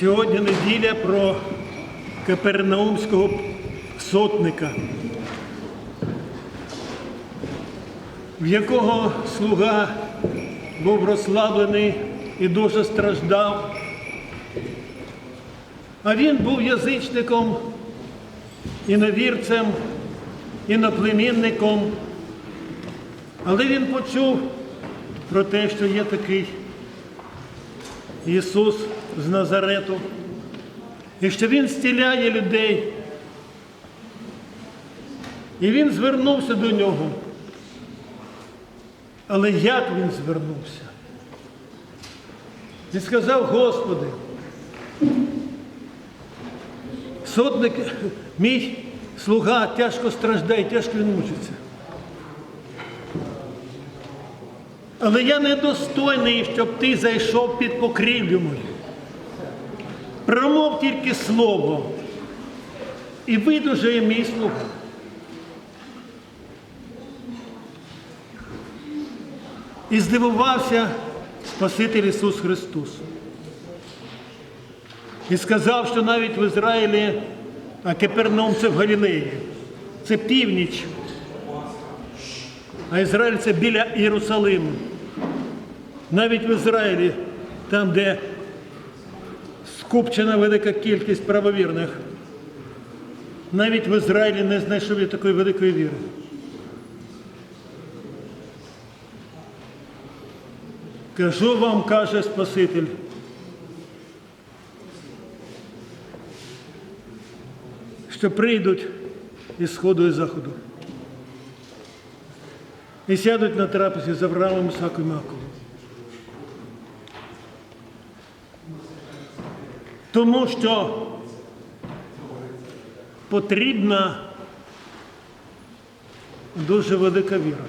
Сьогодні неділя про Капернаумського сотника, в якого слуга був розслаблений і дуже страждав. А він був язичником, іновірцем, іноплемінником. Але він почув про те, що є такий Ісус з Назарету, і що Він зціляє людей. І він звернувся до нього. Але як він звернувся? Він сказав, Господи, сотник, мій слуга тяжко страждає, тяжко він мучиться. Але я недостойний, щоб ти зайшов під покрівлю мою. Промов тільки слово і видужає мій слуга. І здивувався Спаситель Ісус Христос. І сказав, що навіть в Ізраїлі, а Капернаум це в Галілеї, це північ, а Ізраїль це біля Єрусалиму. Навіть в Ізраїлі, там, де скупчена велика кількість правовірних, навіть в Ізраїлі не знайшов я такої великої віри. Кажу вам, каже Спаситель, що прийдуть із сходу і заходу. І сядуть на трапезі з Авраамом, Ісаком і Маковом. Тому що потрібна дуже велика віра.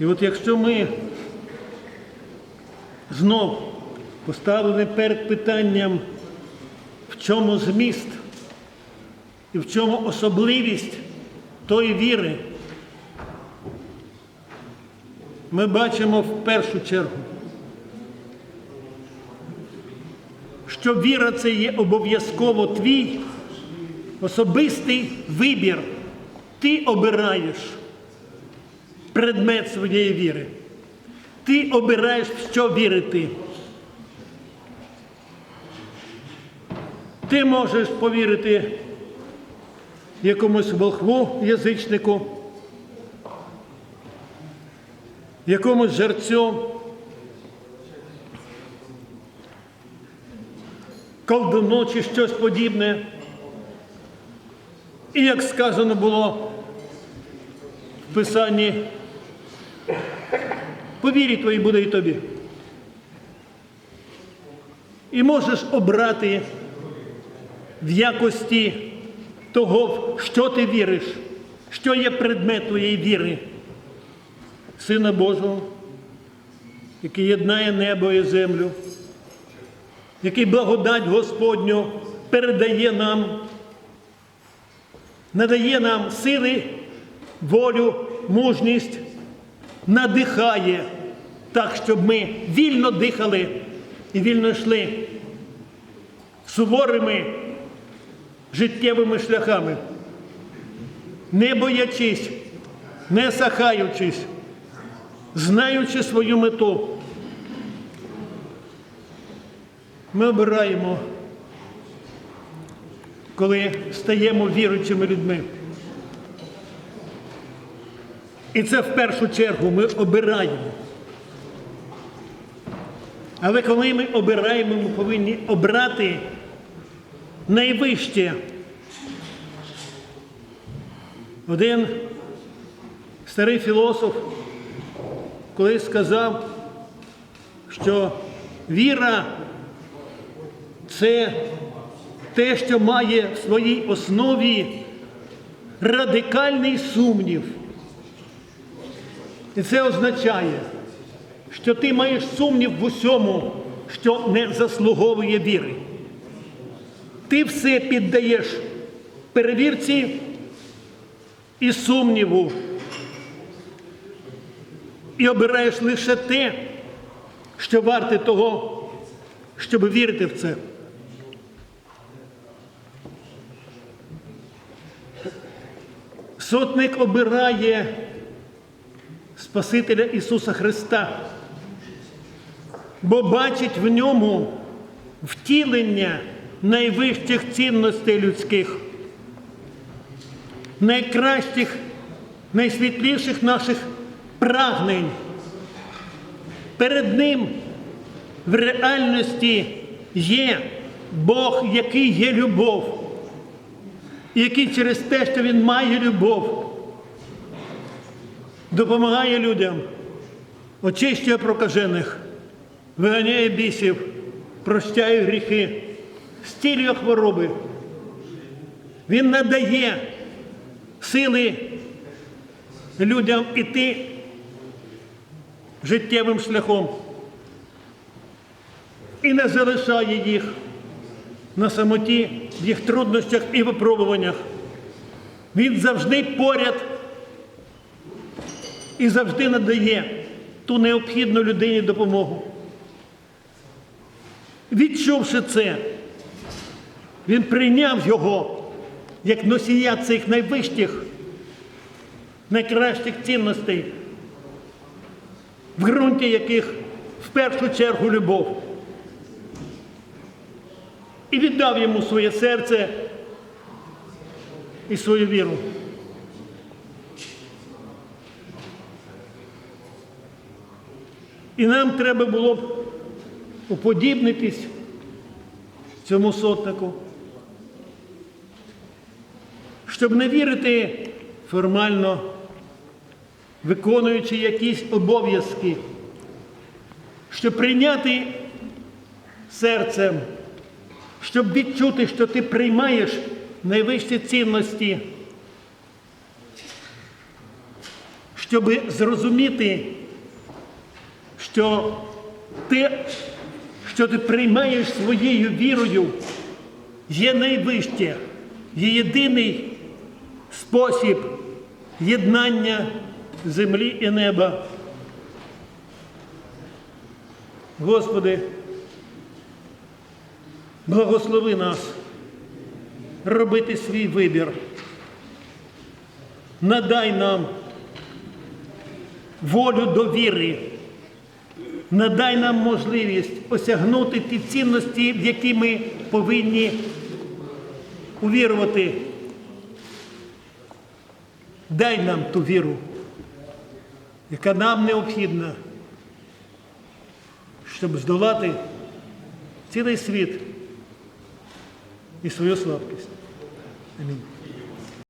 І от якщо ми знов поставили перед питанням, в чому зміст і в чому особливість тої віри, ми бачимо в першу чергу, що віра це є обов'язково твій особистий вибір. Ти обираєш предмет своєї віри. Ти обираєш, в що вірити. Ти можеш повірити якомусь волхву язичнику, якомусь жерцю, колдуну чи щось подібне. І як сказано було в Писанні, по вірі твоїй буде і тобі. І можеш обрати в якості того, в що ти віриш, що є предмет твоєї віри, Сина Божого, який єднає небо і землю, який благодать Господню передає нам, надає нам сили, волю, мужність, надихає так, щоб ми вільно дихали і вільно йшли суворими життєвими шляхами, не боячись, не сахаючись, знаючи свою мету. Ми обираємо, коли стаємо віруючими людьми. І це в першу чергу ми обираємо. Але коли ми обираємо, ми повинні обрати найвище. Один старий філософ колись сказав, що віра це те, що має в своїй основі радикальний сумнів. І це означає, що ти маєш сумнів в усьому, що не заслуговує віри. Ти все піддаєш перевірці і сумніву. І обираєш лише те, що варте того, щоб вірити в це. Сотник обирає Спасителя Ісуса Христа, бо бачить в ньому втілення найвищих цінностей людських, найкращих, найсвітліших наших прагнень. Перед ним в реальності є Бог, який є любов, який через те, що Він має любов, допомагає людям, очищує прокажених, виганяє бісів, прощає гріхи, стілює хвороби. Він надає сили людям іти життєвим шляхом і не залишає їх на самоті в їх труднощах і випробуваннях. Він завжди поряд і завжди надає ту необхідну людині допомогу. Відчувши це, він прийняв його як носія цих найвищих, найкращих цінностей, в ґрунті яких в першу чергу любов. І віддав йому своє серце і свою віру. І нам треба було б уподібнитись цьому сотнику, щоб не вірити формально, виконуючи якісь обов'язки, щоб прийняти серцем, щоб відчути, що ти приймаєш найвищі цінності, щоб зрозуміти, що те, що ти приймаєш своєю вірою, є найвище, є єдиний спосіб єднання землі і неба. Господи, благослови нас робити свій вибір. Надай нам волю до віри. Надай нам можливість осягнути ті цінності, в які ми повинні увірувати. Дай нам ту віру, яка нам необхідна, щоб здолати цілий світ і свою слабкість. Амінь.